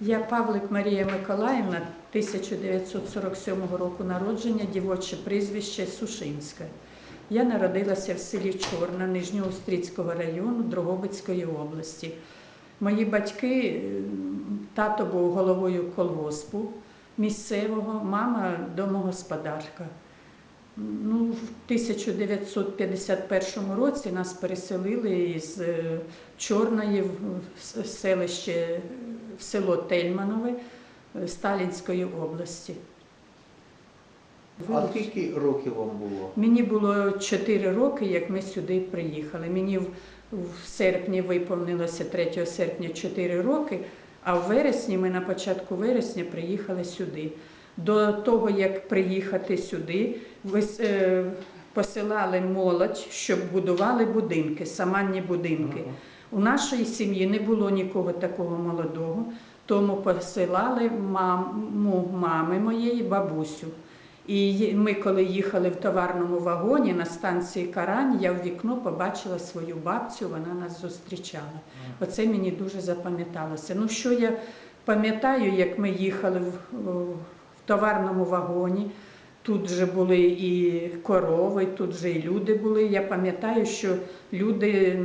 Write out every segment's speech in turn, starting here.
Я Павлик Марія Миколаївна, 1947 року народження, дівоче прізвище Сушинська. Я народилася в селі Чорна Нижньоустрицького району Дрогобицької області. Мої батьки, е, тато був головою колгоспу місцевого, мама домогосподарка. Ну, в 1951 році нас переселили із е, Чорної в селище в село Тельманове е, Сталінської області. А скільки років вам було? Мені було 4 роки, як ми сюди приїхали. Мені в, в серпні виповнилося 3 серпня 4 роки, а в вересні ми на початку вересня приїхали сюди. До того, як приїхати сюди, е, посилали молодь, щоб будували будинки, саманні будинки. У нашої сім'ї не було нікого такого молодого, тому посилали маму мами моєї бабусю. І ми, коли їхали в товарному вагоні на станції Карань, я в вікно побачила свою бабцю, вона нас зустрічала. Оце мені дуже запам'яталося. Ну що я пам'ятаю, як ми їхали в, в товарному вагоні. Тут же були і корови, тут же і люди були. Я пам'ятаю, що люди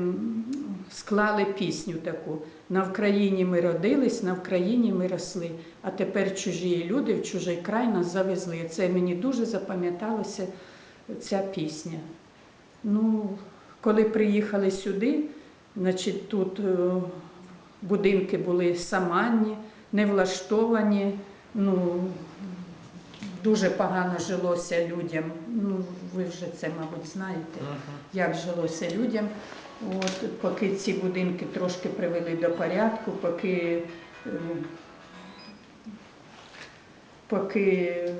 склали пісню таку. На Вкраїні ми родились, на Вкраїні ми росли. А тепер чужі люди в чужий край нас завезли. Це мені дуже запам'яталася ця пісня. Ну, коли приїхали сюди, значить, тут е, будинки були саманні, не влаштовані. Ну, дуже погано жилося людям. Ну, ви вже це, мабуть, знаєте як жилося людям. От, поки ці будинки трошки привели до порядку, поки, е, поки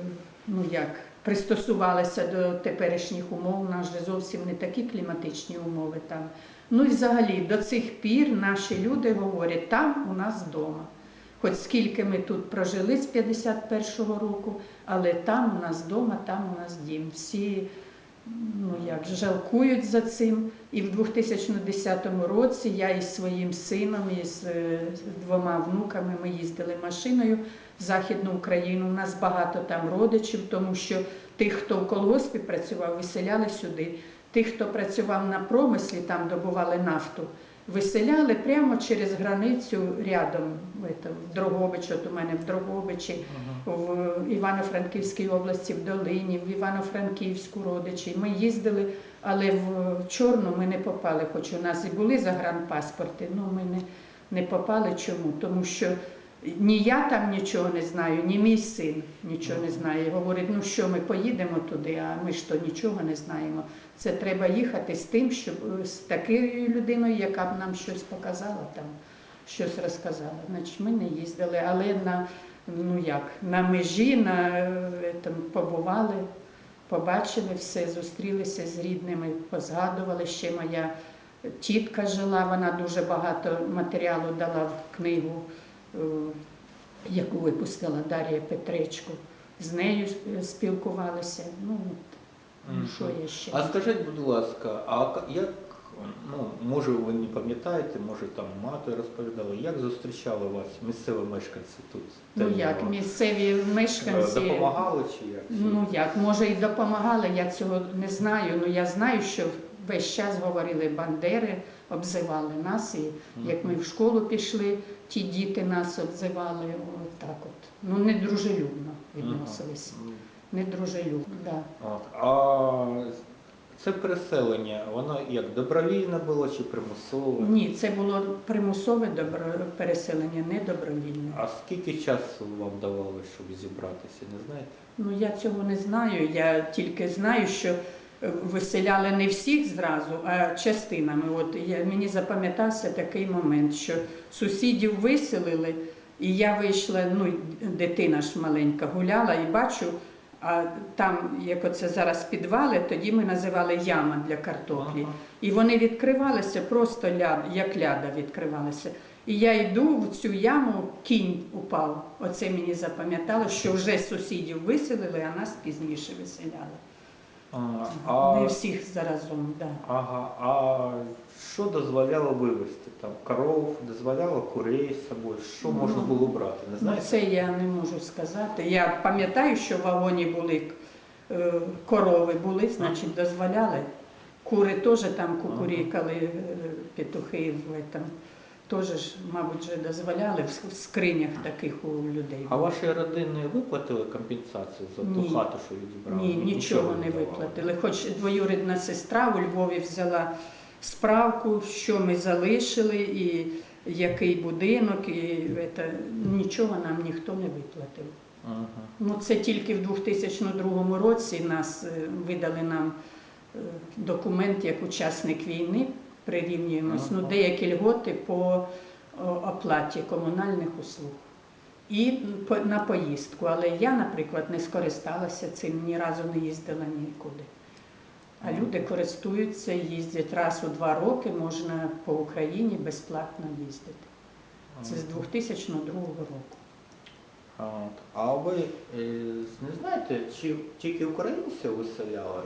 ну як, пристосувалися до теперішніх умов, у нас же зовсім не такі кліматичні умови там. Ну і взагалі до цих пір наші люди говорять, там у нас вдома. Хоч скільки ми тут прожили з 51-го року, але там у нас вдома, там у нас дім. Всі ну як жалкують за цим. І в 2010 році я із своїм сином, і з е, двома внуками ми їздили машиною в Західну Україну. У нас багато там родичів, тому що тих, хто в колгоспі працював, виселяли сюди. Тих, хто працював на промислі, там добували нафту, виселяли прямо через границю рядом, в Дрогобич, от у мене в Дрогобичі в Івано-Франківській області, в Долині, в Івано-Франківську родичі. Ми їздили, але в Чорну ми не попали, хоч у нас і були загранпаспорти, але ми не, не попали. Чому? Тому що ні я там нічого не знаю, ні мій син нічого не знає. Говорить, ну що ми поїдемо туди, а ми ж то нічого не знаємо. Це треба їхати з тим, щоб з такою людиною, яка б нам щось показала там, щось розказала. Значить, ми не їздили, але на ну як, на межі, на е, там, побували, побачили все, зустрілися з рідними, позгадували. Ще моя тітка жила, вона дуже багато матеріалу дала в книгу, е, яку випустила Дар'я Петречко. З нею е, спілкувалися. Ну, ну що я ще? А скажіть, будь ласка, а як, ну, може ви не пам'ятаєте, може там мати розповідала, як зустрічали вас місцеві мешканці тут? Ну як, місцеві мешканці. Е, Допомагали чи як? Ну як, може і допомагали, я цього не знаю. Ну я знаю, що весь час говорили бандери, обзивали нас. І як ми в школу пішли, ті діти нас обзивали. От так от. Ну недружелюбно відносилися. Недружелюбно, да. От. А це переселення, воно як добровільне було чи примусове? Ні, це було примусове добро... переселення, не добровільне. А скільки часу вам давали, щоб зібратися, не знаєте? Ну я цього не знаю. Я тільки знаю, що виселяли не всіх зразу, а частинами. От я, мені запам'ятався такий момент, що сусідів виселили, і я вийшла, ну дитина ж маленька гуляла і бачу. А там, як оце зараз підвали, тоді ми називали яма для картоплі. Ага. І вони відкривалися просто ляд, як ляда відкривалися. І я йду в цю яму, кінь упав. Оце мені запам'ятало, що вже сусідів виселили, а нас пізніше виселяли. А, Не всіх заразом, да. ага, а що дозволяло вивезти? Там коров, дозволяло курей з собою? Що можна Ну, було брати? Не Ну, знаєте? це я не можу сказати. Я пам'ятаю, що в вагоні були е, корови, були, значить, дозволяли. Кури теж там кукурікали, е, петухи в этом. Теж, мабуть, вже дозволяли в скринях таких у людей. А ваші родини виплатили компенсацію за Ні. ту хату, що відібрали? Ні, нічого не давали? виплатили. Хоч двоюрідна сестра у Львові взяла справку, що ми залишили, і який будинок, і це, нічого нам ніхто не виплатив. Ага. Ну, це тільки в 2002 році нас е, видали нам е, документ як учасник війни, прирівнюємось, ну, деякі льготи по оплаті комунальних услуг. І на поїздку. Але я, наприклад, не скористалася цим, ні разу не їздила нікуди. А люди користуються, їздять раз у два роки, можна по Україні безплатно їздити. Це з 2002 року. А, ви е, не знаєте, чи тільки українців виселяли,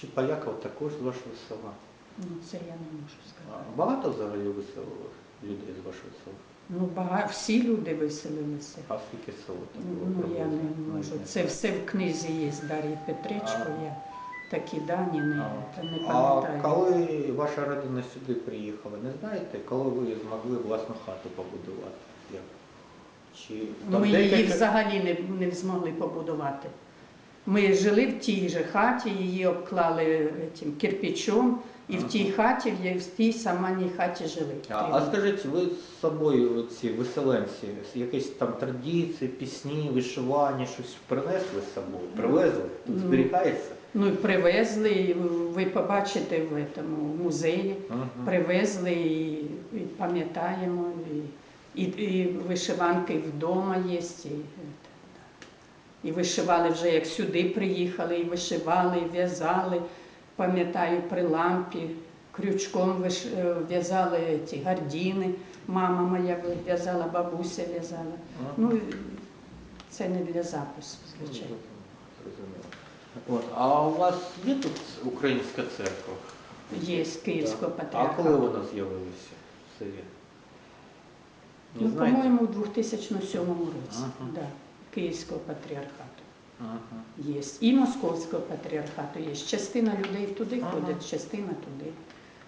чи поляків також з вашого села? Ну, це я не можу А сказати. Багато взагалі виселили людей з вашого села? Ну, бага... всі люди виселилися. А скільки село там було? Ну, я не можу. Це все в книзі є з Дар'ї Петричко. А. Я такі дані не, А. не А коли ваша родина сюди приїхала, не знаєте, коли ви змогли власну хату побудувати? Як? Чи Ми її взагалі не, не змогли побудувати. Ми жили в тій же хаті, її обклали тим кирпичом, і в тій хаті, в тій саманній хаті жили. А, а скажіть, ви з собою ці виселенці, якісь там традиції, пісні, вишивання, щось принесли з собою? Привезли? Тут Ну. зберігається? Ну і привезли, і ви побачите в цьому музеї. Ага. Привезли і, і пам'ятаємо, і, і, і вишиванки вдома є. І. і вишивали вже як сюди приїхали, і вишивали, і в'язали. Пам'ятаю, при лампі, крючком виш... е, в'язали ті гардіни. Мама моя в'язала, бабуся в'язала. Ну, це не для запису, звичайно. От, а у вас є тут українська церква? Є з Київського А патріархату. коли вона з'явилася в селі? Не Ну, по-моєму, у 2007 році, Ага. да, Київського патріархату Ага. є. І Московського патріархату є. Частина людей туди Ага. ходить, частина туди.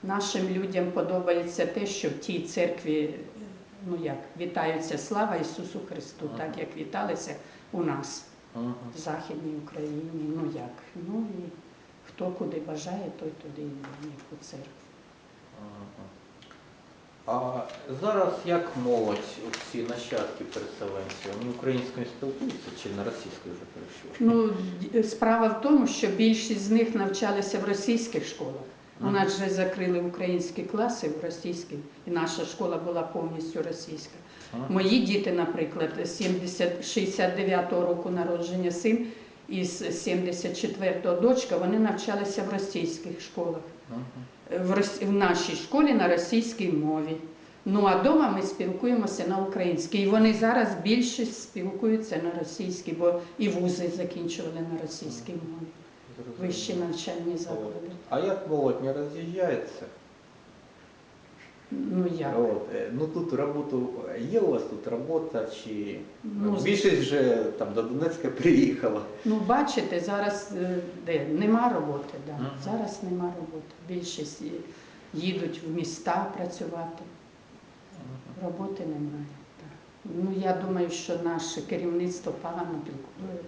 Нашим людям подобається те, що в тій церкві ну як, вітаються слава Ісусу Христу, Ага. так як віталися у нас Ага. в Західній Україні. Ну як? Ну і хто куди бажає, той туди йде, в церкву. Ага. А зараз як молодь, ці нащадки переселенців, вони українською спілкуються чи на російську вже перейшли? Ну, справа в тому, що більшість з них навчалися в російських школах. У нас вже закрили українські класи в російській, і наша школа була повністю російська. Мої діти, наприклад, 70, 69-го року народження син із 74-го дочка, вони навчалися в російських школах. В, рос... в нашій школі на російській мові. Ну а вдома ми спілкуємося на українській. І вони зараз більшість спілкуються на російській, бо і вузи закінчували на російській мові. Вищі навчальні заклади. А як молодь роз'їжджається? Ну як? От, е, ну тут роботу, є у вас тут робота, чи Ну, більшість вже там до Донецька приїхала? Ну, бачите, зараз е, де нема роботи, да. Мгм. зараз нема роботи. Більшість їдуть в міста працювати. Роботи немає. Так. Ну я думаю, що наше керівництво погано піклує-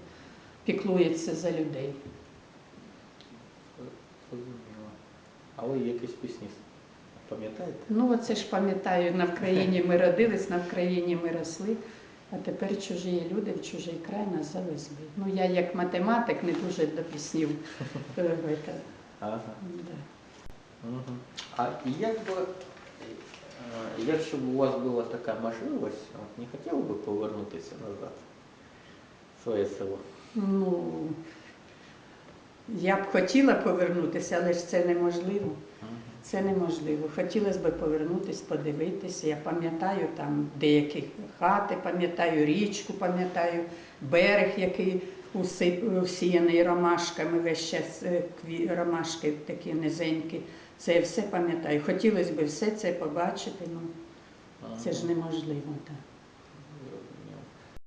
піклується за людей. Зрозуміло. А ви якісь пісні пам'ятаєте? Ну, оце ж пам'ятаю, на Вкраїні ми родились, на Вкраїні ми росли, а тепер чужі люди в чужий край нас завезли. Ну, я як математик не дуже до піснів. е, Ага. да. Мгм. А як би, е, якщо б у вас була така можливість, от не хотіли би повернутися назад в своє село? Ну, я б хотіла повернутися, але ж це неможливо. Це неможливо. Хотілося б повернутися, подивитися. Я пам'ятаю там деякі хати, пам'ятаю річку, пам'ятаю берег, який усіяний ромашками, весь час е, ромашки такі низенькі. Це я все пам'ятаю. Хотілося б все це побачити, але це ж неможливо. Так.